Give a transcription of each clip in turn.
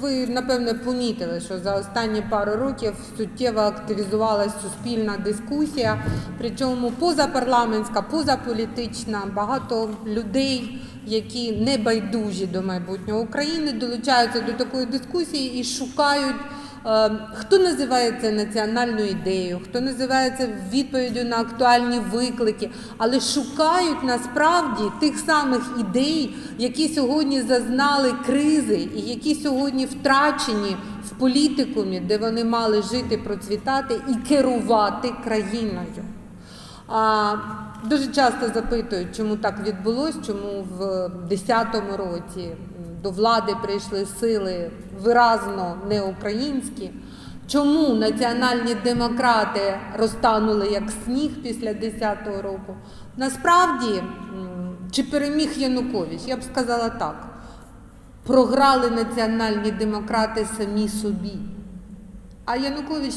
ви напевне помітили, що за останні пару років суттєво активізувалася суспільна дискусія, причому позапарламентська, позаполітична, багато людей, які не байдужі до майбутнього України, долучаються до такої дискусії і шукають. Е, Хто називає це національною ідеєю, хто називає це відповіддю на актуальні виклики, але шукають насправді тих самих ідей, які сьогодні зазнали кризи і які сьогодні втрачені в політикумі, де вони мали жити, процвітати і керувати країною. А, дуже часто запитують, чому так відбулось, чому в 2010 році до влади прийшли сили виразно неукраїнські. Чому національні демократи розтанули як сніг після 10-го року? Насправді, чи переміг Янукович? Я б сказала так. Програли національні демократи самі собі. А Янукович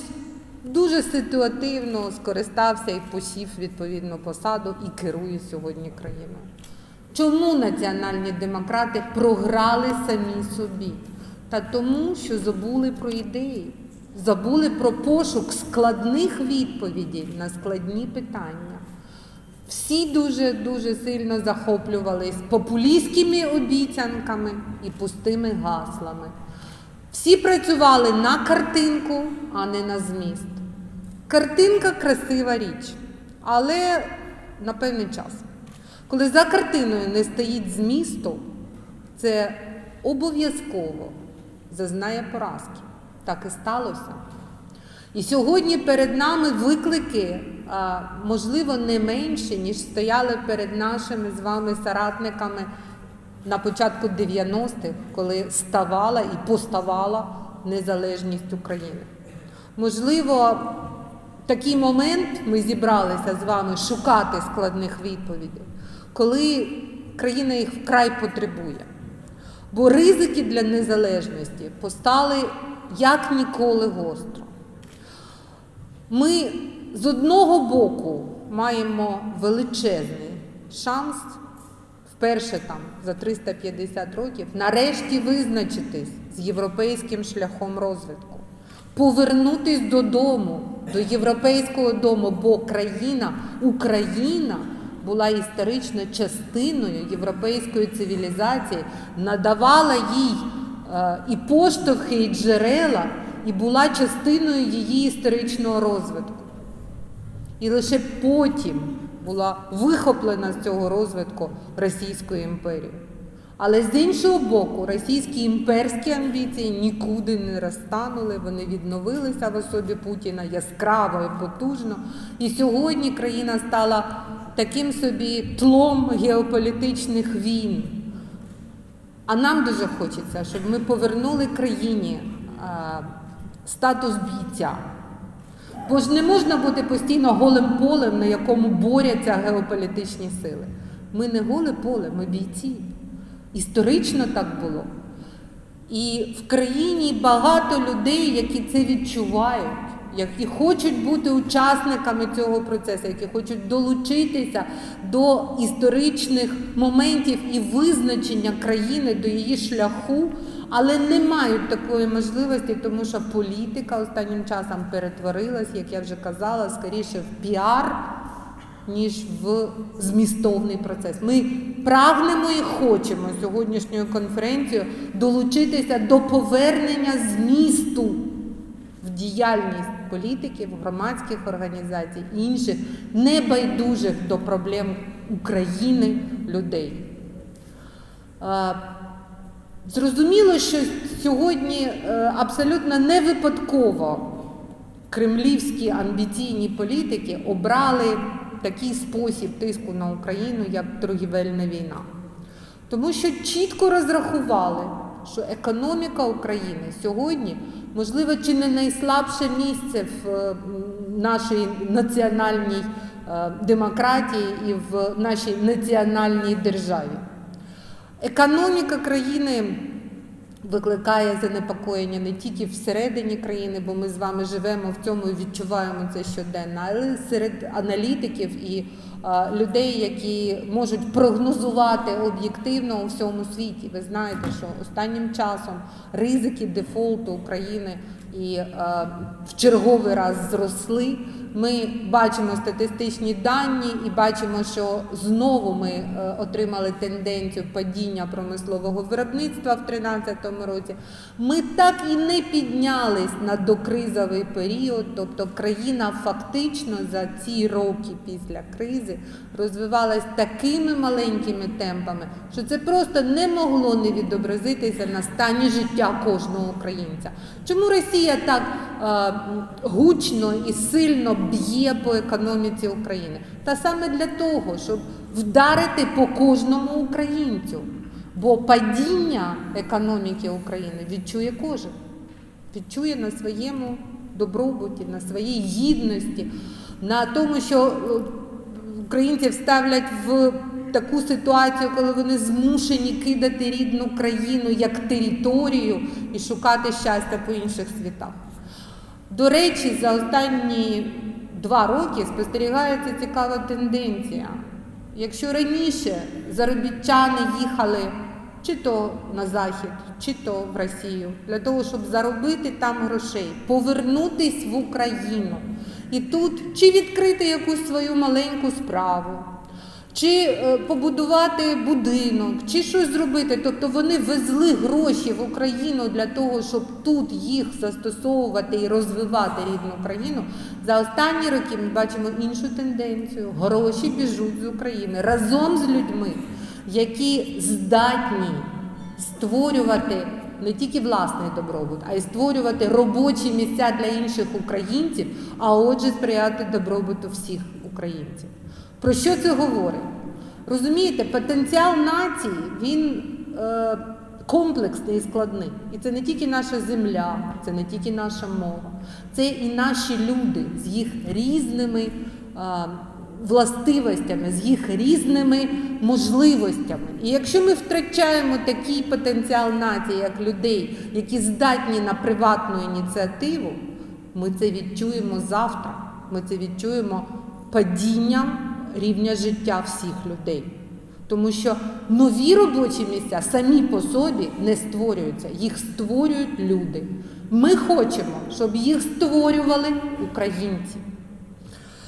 дуже ситуативно скористався і посів відповідну посаду і керує сьогодні країною. Чому національні демократи програли самі собі? Та тому, що забули про ідеї, забули про пошук складних відповідей на складні питання. Всі дуже дуже сильно захоплювались популістськими обіцянками і пустими гаслами. Всі працювали на картинку, а не на зміст. Картинка красива річ, але на певний час. Коли за картиною не стоїть змісту, це обов'язково зазнає поразки. Так і сталося. І сьогодні перед нами виклики, можливо, не менші, ніж стояли перед нашими з вами соратниками на початку 90-х, коли ставала і поставала незалежність України. Можливо, в такий момент ми зібралися з вами шукати складних відповідей, коли країна їх вкрай потребує. Бо ризики для незалежності постали як ніколи гостро. Ми з одного боку маємо величезний шанс вперше там за 350 років нарешті визначитись з європейським шляхом розвитку, повернутись додому, до європейського дому, бо країна, Україна була історично частиною європейської цивілізації, надавала їй е, і поштовхи, і джерела, і була частиною її історичного розвитку. І лише потім була вихоплена з цього розвитку Російською імперією. Але з іншого боку, російські імперські амбіції нікуди не розтанули, вони відновилися в особі Путіна яскраво і потужно. І сьогодні країна стала таким собі тлом геополітичних війн. А нам дуже хочеться, щоб ми повернули країні а, статус бійця. Бо ж не можна бути постійно голим полем, на якому борються геополітичні сили. Ми не голе поле, ми бійці. Історично так було. І в країні багато людей, які це відчувають, які хочуть бути учасниками цього процесу, які хочуть долучитися до історичних моментів і визначення країни до її шляху, але не мають такої можливості, тому що політика останнім часом перетворилась, як я вже казала, скоріше в піар, ніж в змістовний процес. Ми прагнемо і хочемо сьогоднішньою конференцією долучитися до повернення змісту в діяльність політиків, громадських організацій і інших небайдужих до проблем України людей. Е, Зрозуміло, що сьогодні е, абсолютно не випадково кремлівські амбіційні політики обрали такий спосіб тиску на Україну, як торгівельна війна. Тому що чітко розрахували, що економіка України сьогодні, можливо, чи не найслабше місце в е, нашій національній е, демократії і в нашій національній державі. Економіка країни викликає занепокоєння не тільки всередині країни, бо ми з вами живемо в цьому і відчуваємо це щоденно, але серед аналітиків і е, людей, які можуть прогнозувати об'єктивно у всьому світі. Ви знаєте, що останнім часом ризики дефолту України і е, в черговий раз зросли. Ми бачимо статистичні дані і бачимо, що знову ми е, отримали тенденцію падіння промислового виробництва в 2013 році. Ми так і не піднялись на докризовий період, тобто країна фактично за ці роки після кризи розвивалась такими маленькими темпами, що це просто не могло не відобразитися на стані життя кожного українця. Чому Росія так е, гучно і сильно б'є по економіці України? Та саме для того, щоб вдарити по кожному українцю. Бо падіння економіки України відчує кожен, відчує на своєму добробуті, на своїй гідності, на тому, що е, українців ставлять в таку ситуацію, коли вони змушені кидати рідну країну як територію і шукати щастя по інших світах. До речі, за останні два роки спостерігається цікава тенденція. Якщо раніше заробітчани їхали чи то на захід, чи то в Росію, для того, щоб заробити там грошей, повернутись в Україну і тут чи відкрити якусь свою маленьку справу, чи е, побудувати будинок, чи щось зробити. Тобто вони везли гроші в Україну для того, щоб тут їх застосовувати і розвивати рідну країну. За останні роки ми бачимо іншу тенденцію. Гроші біжуть з України разом з людьми, які здатні створювати не тільки власний добробут, а й створювати робочі місця для інших українців, а отже, сприяти добробуту всіх українців. Про що це говорить? Розумієте, потенціал нації він е, комплексний і складний. І це не тільки наша земля, це не тільки наша мова, це і наші люди з їх різними е, властивостями, з їх різними можливостями. І якщо ми втрачаємо такий потенціал нації, як людей, які здатні на приватну ініціативу, ми це відчуємо завтра. Ми це відчуємо падінням рівня життя всіх людей. Тому що нові робочі місця самі по собі не створюються, їх створюють люди. Ми хочемо, щоб їх створювали українці.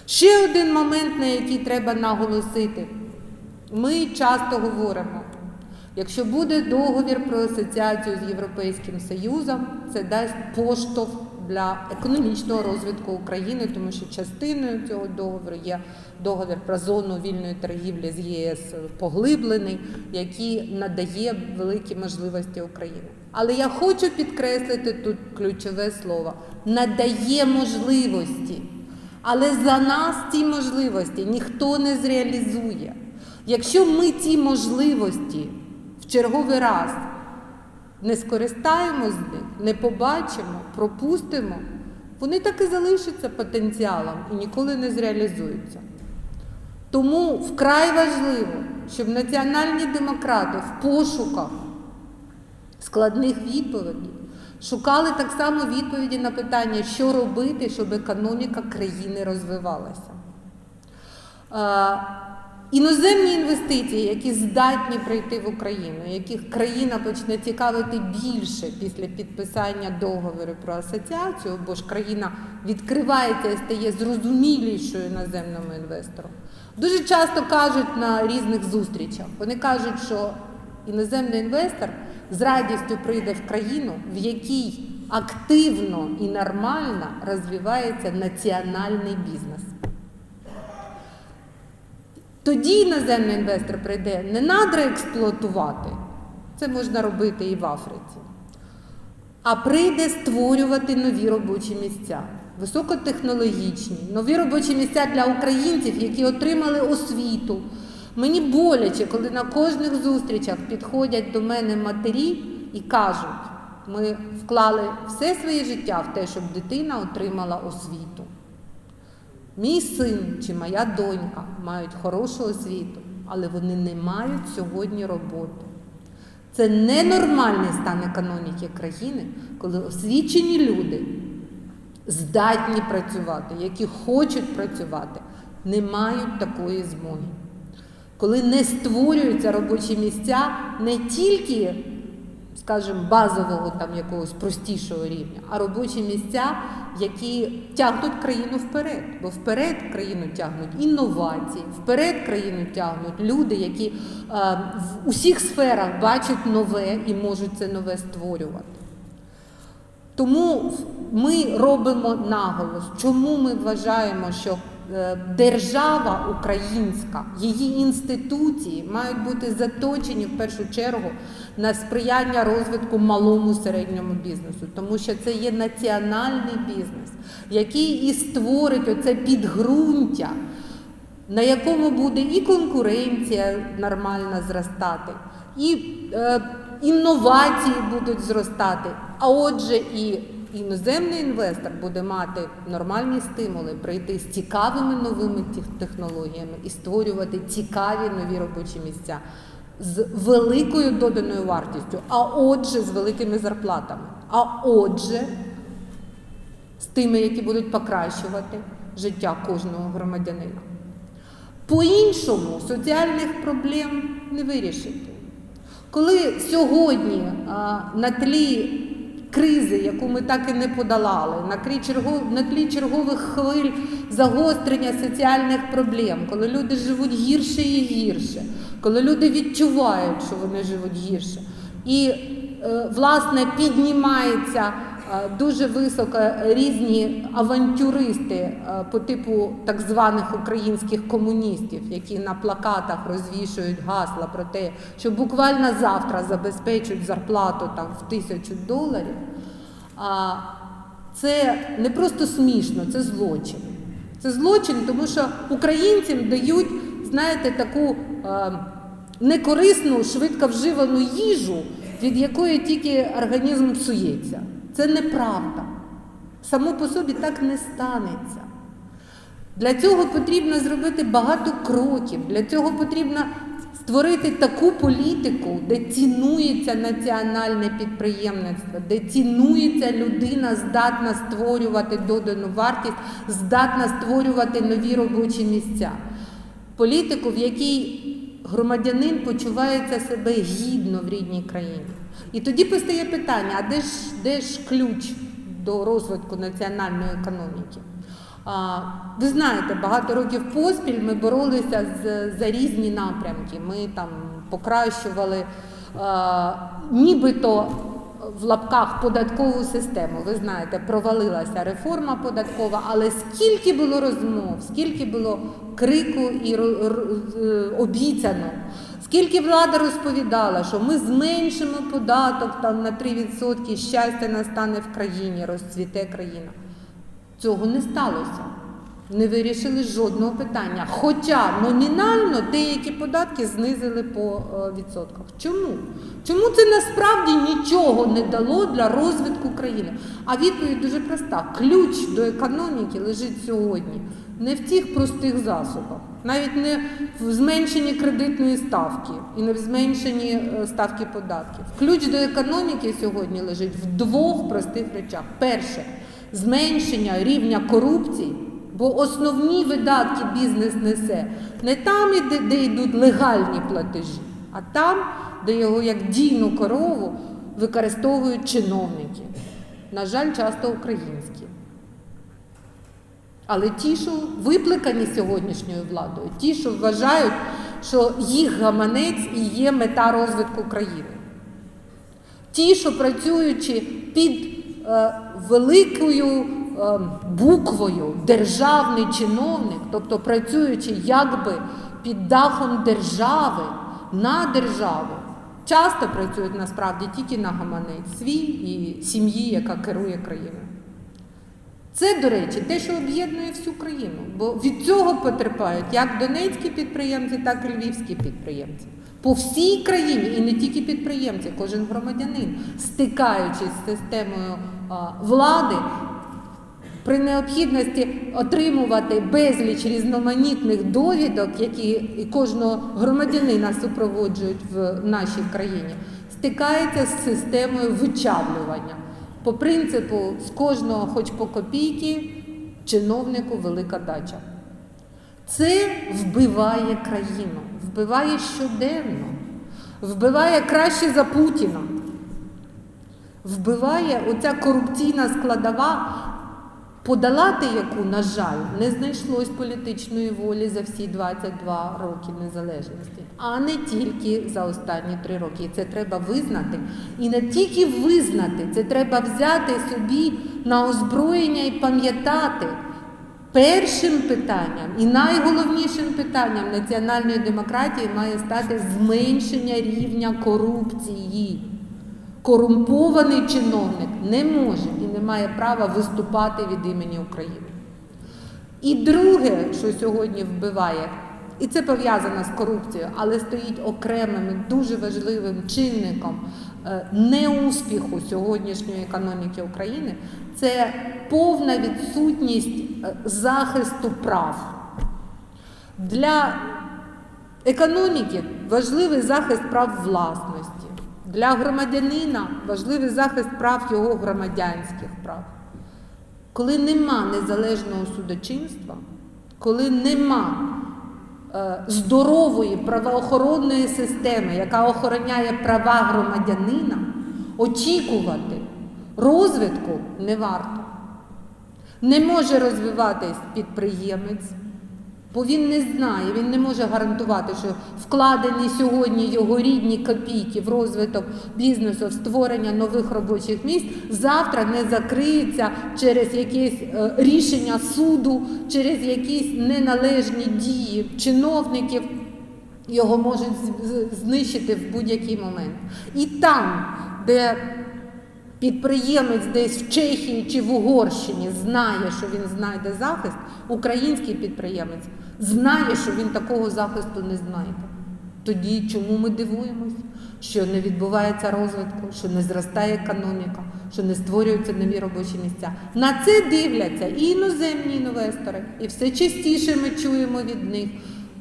Ще один момент, на який треба наголосити. Ми часто говоримо, якщо буде договір про асоціацію з Європейським Союзом, це дасть поштовх для економічного розвитку України, тому що частиною цього договору є договір про зону вільної торгівлі з ЄС поглиблений, який надає великі можливості Україні. Але я хочу підкреслити тут ключове слово надає можливості. Але за нас ці можливості ніхто не зреалізує. Якщо ми ці можливості в черговий раз не скористаємось з них, не побачимо, пропустимо, вони так і залишаться потенціалом і ніколи не зреалізуються. Тому вкрай важливо, щоб національні демократи в пошуках складних відповідей шукали так само відповіді на питання, що робити, щоб економіка країни розвивалася. Іноземні інвестиції, які здатні прийти в Україну, яких країна почне цікавити більше після підписання договору про асоціацію, бо ж країна відкривається і стає зрозумілішою іноземному інвестору. Дуже часто кажуть на різних зустрічах, вони кажуть, що іноземний інвестор з радістю прийде в країну, в якій активно і нормально розвивається національний бізнес. Тоді іноземний інвестор прийде не надра експлуатувати, це можна робити і в Африці, а прийде створювати нові робочі місця, високотехнологічні, нові робочі місця для українців, які отримали освіту. Мені боляче, коли на кожних зустрічах підходять до мене матері і кажуть, ми вклали все своє життя в те, щоб дитина отримала освіту. Мій син чи моя донька мають хорошу освіту, але вони не мають сьогодні роботи. Це ненормальний стан економіки країни, коли освічені люди здатні працювати, які хочуть працювати, не мають такої змоги. Коли не створюються робочі місця не тільки, скажімо, базового там якогось простішого рівня, а робочі місця, які тягнуть країну вперед. Бо вперед країну тягнуть інновації, вперед країну тягнуть люди, які е, в усіх сферах бачать нове і можуть це нове створювати. Тому ми робимо наголос, чому ми вважаємо, що е, держава українська, її інституції мають бути заточені в першу чергу на сприяння розвитку малому середньому бізнесу, тому що це є національний бізнес, який і створить оце підґрунтя, на якому буде і конкуренція нормально зростати, і е, інновації будуть зростати. А отже, і іноземний інвестор буде мати нормальні стимули прийти з цікавими новими технологіями і створювати цікаві нові робочі місця з великою доданою вартістю, а отже, з великими зарплатами. А отже, з тими, які будуть покращувати життя кожного громадянина. По-іншому соціальних проблем не вирішити. Коли сьогодні а, на тлі кризи, яку ми так і не подолали, на тлі, чергових хвиль загострення соціальних проблем, коли люди живуть гірше і гірше, коли люди відчувають, що вони живуть гірше, і е, власне піднімається е, дуже високо різні авантюристи е, по типу так званих українських комуністів, які на плакатах розвішують гасла про те, що буквально завтра забезпечують зарплату там в тисячу доларів. А це не просто смішно, це злочин. Це злочин, тому що українцям дають, знаєте, таку е, некорисну, швидко вживану їжу, від якої тільки організм псується. Це неправда. Само по собі так не станеться. Для цього потрібно зробити багато кроків. Для цього потрібно створити таку політику, де цінується національне підприємництво, де цінується людина, здатна створювати додану вартість, здатна створювати нові робочі місця. Політику, в якій громадянин почувається себе гідно в рідній країні. І тоді постає питання: а де ж, де ж ключ до розвитку національної економіки? А, Ви знаєте, багато років поспіль ми боролися з, за різні напрямки. Ми там покращували нібито в лапках податкову систему. Ви знаєте, провалилася реформа податкова, але скільки було розмов, скільки було крику і е, обіцяно. Скільки влада розповідала, що ми зменшимо податок там на 3%, щастя настане в країні, розцвіте країна. Цього не сталося. Не вирішили жодного питання. Хоча номінально деякі податки знизили по е, відсотках. Чому? Чому це насправді нічого не дало для розвитку країни? А відповідь дуже проста: ключ до економіки лежить сьогодні не в цих простих засобах, навіть не в зменшенні кредитної ставки і не в зменшенні е, ставки податків. Ключ до економіки сьогодні лежить в двох простих речах. Перше зменшення рівня корупції, бо основні видатки бізнес несе не там, де, де йдуть легальні платежі, а там, де його як дійну корову використовують чиновники. На жаль, часто українські. Але ті, що випликані сьогоднішньою владою, ті, що вважають, що їх гаманець і є мета розвитку країни. Ті, що працюючи під е, великою буквою державний чиновник, тобто працюючи якби під дахом держави на державу, часто працюють насправді тільки на гаманець свій і сім'ї, яка керує країною. Це, до речі, те, що об'єднує всю країну, бо від цього потерпають як донецькі підприємці, так і львівські підприємці. По всій країні, і не тільки підприємці, кожен громадянин, стикаючись з системою влади, при необхідності отримувати безліч різноманітних довідок, які кожного громадянина супроводжують в нашій країні, стикається з системою вичавлювання. По принципу, з кожного, хоч по копійки, чиновнику велика дача. Це вбиває країну, вбиває щоденно, вбиває краще за Путіна. Вбиває оця корупційна складова, подолати яку, на жаль, не знайшлось політичної волі за всі 22 роки незалежності, а не тільки за останні три роки. Це треба визнати. І не тільки визнати, це треба взяти собі на озброєння і пам'ятати. Першим питанням і найголовнішим питанням національної демократії має стати зменшення рівня корупції. Корумпований чиновник не може і не має права виступати від імені України. І друге, що сьогодні вбиває, і це пов'язано з корупцією, але стоїть окремим і дуже важливим чинником е, неуспіху сьогоднішньої економіки України, це повна відсутність е, захисту прав. Для економіки важливий захист прав власності. Для громадянина важливий захист прав його громадянських прав. Коли нема незалежного судочинства, коли нема е, здорової правоохоронної системи, яка охороняє права громадянина, очікувати розвитку не варто. Не може розвиватись підприємець, бо він не знає, він не може гарантувати, що вкладені сьогодні його рідні копійки в розвиток бізнесу, в створення нових робочих місць, завтра не закриється через якесь е, рішення суду, через якісь неналежні дії чиновників. Його можуть знищити в будь-який момент. І там, де підприємець десь в Чехії чи в Угорщині знає, що він знайде захист, український підприємець знає, що він такого захисту не знайде. Тоді чому ми дивуємось, що не відбувається розвитку, що не зростає економіка, що не створюються нові робочі місця? На це дивляться і іноземні інвестори, і все частіше ми чуємо від них.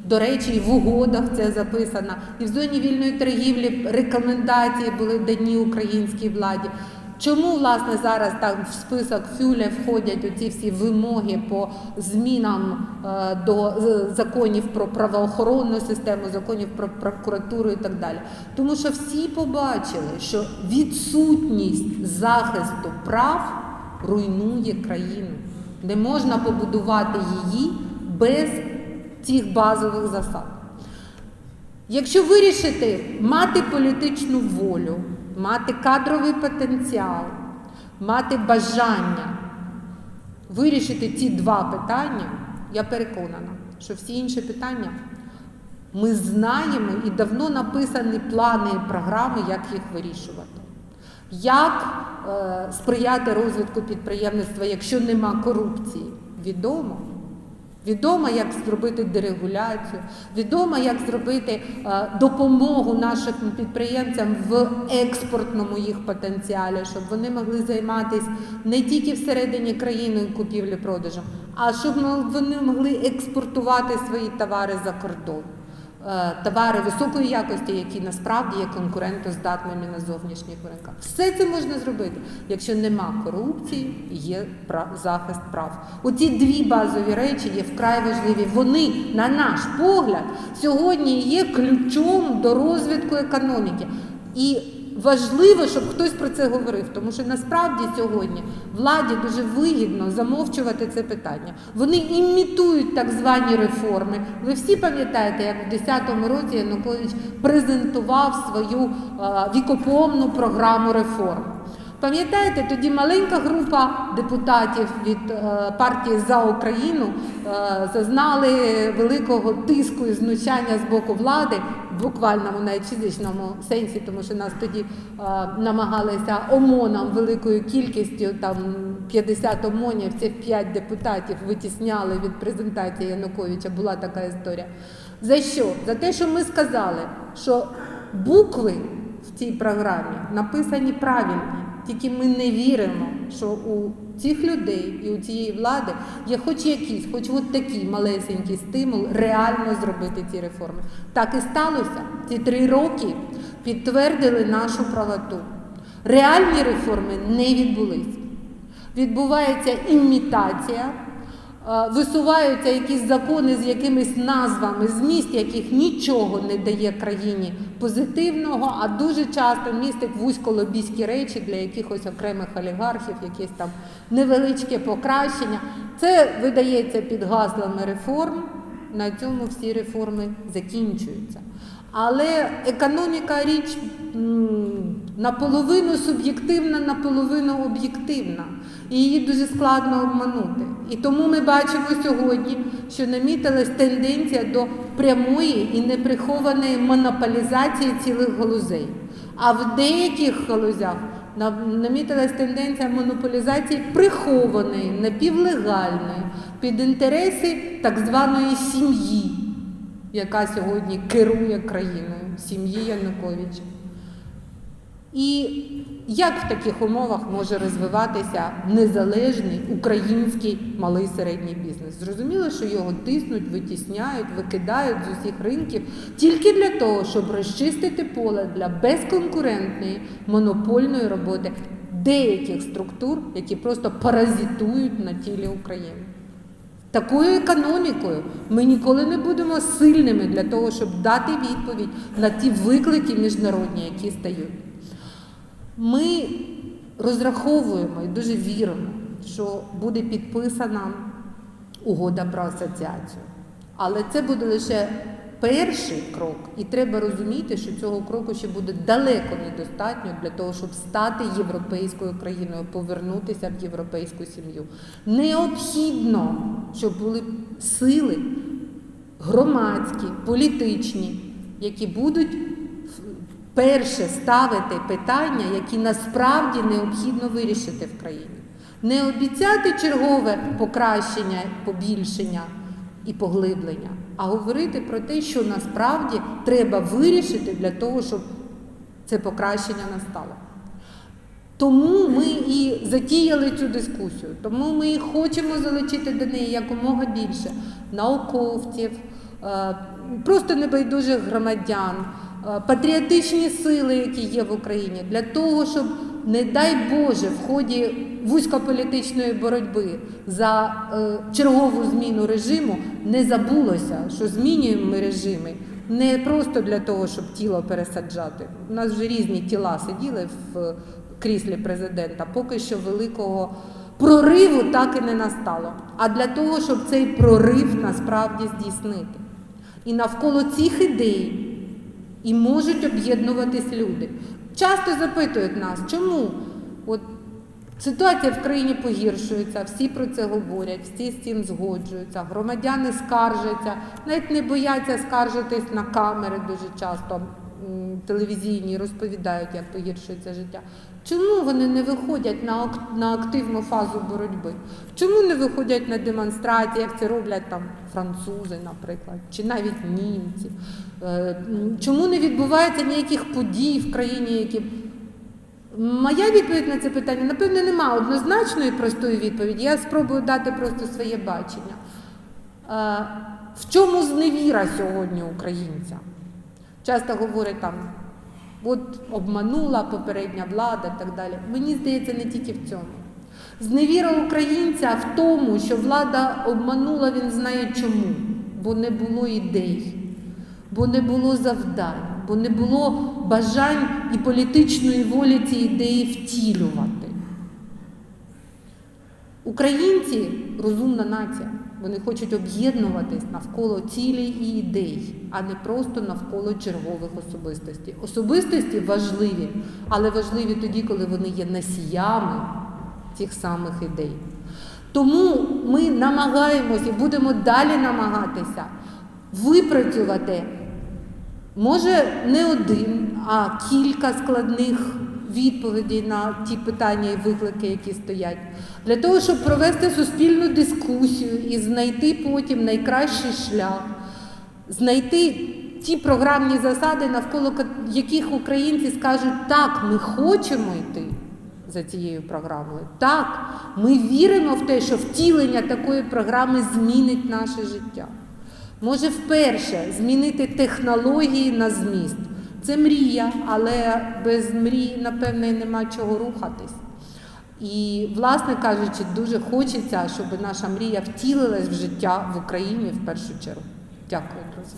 До речі, і в угодах це записано, і в зоні вільної торгівлі рекомендації були дані українській владі. Чому власне зараз там в список фюля входять оці всі вимоги по змінам е, до законів про правоохоронну систему, законів про прокуратуру і так далі? Тому що всі побачили, що відсутність захисту прав руйнує країну. Не можна побудувати її без цих базових засад. Якщо вирішити мати політичну волю, мати кадровий потенціал, мати бажання вирішити ці два питання, я переконана, що всі інші питання ми знаємо і давно написані плани і програми, як їх вирішувати. Як е, сприяти розвитку підприємництва, якщо нема корупції? Відомо. Відомо, як зробити дерегуляцію, відомо, як зробити е, допомогу нашим підприємцям в експортному їх потенціалі, щоб вони могли займатися не тільки всередині країни купівлі-продажем, а щоб вони могли експортувати свої товари за кордон. Е, Товари високої якості, які насправді є конкурентоздатними на зовнішніх ринках. Все це можна зробити, якщо нема корупції, є захист прав. Оці дві базові речі є вкрай важливі. Вони, на наш погляд, сьогодні є ключом до розвитку економіки. І важливо, щоб хтось про це говорив, тому що насправді сьогодні владі дуже вигідно замовчувати це питання. Вони імітують так звані реформи. Ви всі пам'ятаєте, як в 2010 році Янукович презентував свою е, вікопомну програму реформ. Пам'ятаєте, тоді маленька група депутатів від е, партії за Україну е, зазнали великого тиску і знущання з боку влади, буквальному навіть фізичному сенсі, тому що нас тоді е, намагалися ОМОНам великою кількістю, там 50 ОМОНів, цих 5 депутатів витісняли від презентації Януковича. Була така історія. За що? За те, що ми сказали, що букви цій програмі написані правильні. Тільки ми не віримо, що у цих людей і у цієї влади є хоч якийсь, хоч от такий малесенький стимул реально зробити ці реформи. Так і сталося. Ці три роки підтвердили нашу правоту. Реальні реформи не відбулись. Відбувається імітація, висуваються якісь закони з якимись назвами, зміст яких нічого не дає країні позитивного, а дуже часто містить вузьколобійські речі для якихось окремих олігархів, якесь там невеличке покращення. Це видається під гаслами реформ. На цьому всі реформи закінчуються. Але економіка річ наполовину суб'єктивна, наполовину об'єктивна. І її дуже складно обманути. І тому ми бачимо сьогодні, що намітилась тенденція до прямої і неприхованої монополізації цілих галузей. А в деяких галузях нам- намітилась тенденція монополізації прихованої, напівлегальної, під інтереси так званої сім'ї яка сьогодні керує країною сім'ї Януковича. І як в таких умовах може розвиватися незалежний український малий середній бізнес? Зрозуміло, що його тиснуть, витісняють, викидають з усіх ринків тільки для того, щоб розчистити поле для безконкурентної монопольної роботи деяких структур, які просто паразитують на тілі України. Такою економікою ми ніколи не будемо сильними для того, щоб дати відповідь на ті виклики міжнародні, які стають. Ми розраховуємо і дуже віримо, що буде підписана угода про асоціацію. Але це буде лише перший крок, і треба розуміти, що цього кроку ще буде далеко недостатньо для того, щоб стати європейською країною, повернутися в європейську сім'ю. Необхідно, щоб були сили громадські, політичні, які будуть перше ставити питання, які насправді необхідно вирішити в країні. Не обіцяти чергове покращення, побільшення і поглиблення, а говорити про те, що насправді треба вирішити для того, щоб це покращення настало. Тому ми і затіяли цю дискусію, тому ми і хочемо залучити до неї якомога більше науковців, е, просто небайдужих громадян, е, патріотичні сили, які є в Україні, для того, щоб, не дай Боже, в ході вузькополітичної боротьби за е, чергову зміну режиму не забулося, що змінюємо ми режими не просто для того, щоб тіло пересаджати. У нас вже різні тіла сиділи в кріслі президента, поки що великого прориву так і не настало. А для того, щоб цей прорив насправді здійснити. І навколо цих ідей і можуть об'єднуватись люди. Часто запитують нас, чому от ситуація в країні погіршується, всі про це говорять, всі з цим згоджуються, громадяни скаржаться, навіть не бояться скаржитись на камери дуже часто телевізійні, розповідають, як погіршується життя. Чому вони не виходять на, активну фазу боротьби? Чому не виходять на демонстрації, як це роблять там французи, наприклад, чи навіть німці? Е, Чому не відбувається ніяких подій в країні, які Моя відповідь на це питання, напевно, нема однозначної простої відповіді. Я спробую дати просто своє бачення. Е, В чому зневіра сьогодні українця? Часто говорять там, от обманула попередня влада і так далі. Мені здається, не тільки в цьому. Зневіра українця в тому, що влада обманула, він знає чому, бо не було ідей, бо не було завдань, бо не було бажань і політичної волі ці ідеї втілювати. Українці розумна нація. Вони хочуть об'єднуватись навколо цілей і ідей, а не просто навколо чергових особистостей. Особистості важливі, але важливі тоді, коли вони є носіями цих самих ідей. Тому ми намагаємося і будемо далі намагатися випрацювати, може, не один, а кілька складних відповідей на ті питання і виклики, які стоять, для того, щоб провести суспільну дискусію і знайти потім найкращий шлях, знайти ті програмні засади, навколо яких українці скажуть, так, ми хочемо йти. за цією програмою. Так, ми віримо в те, що втілення такої програми змінить наше життя. Може вперше змінити технології на зміст. Це мрія, але без мрії, напевне, нема чого рухатись. І, власне кажучи, дуже хочеться, щоб наша мрія втілилась в життя в Україні в першу чергу. Дякую, друзі.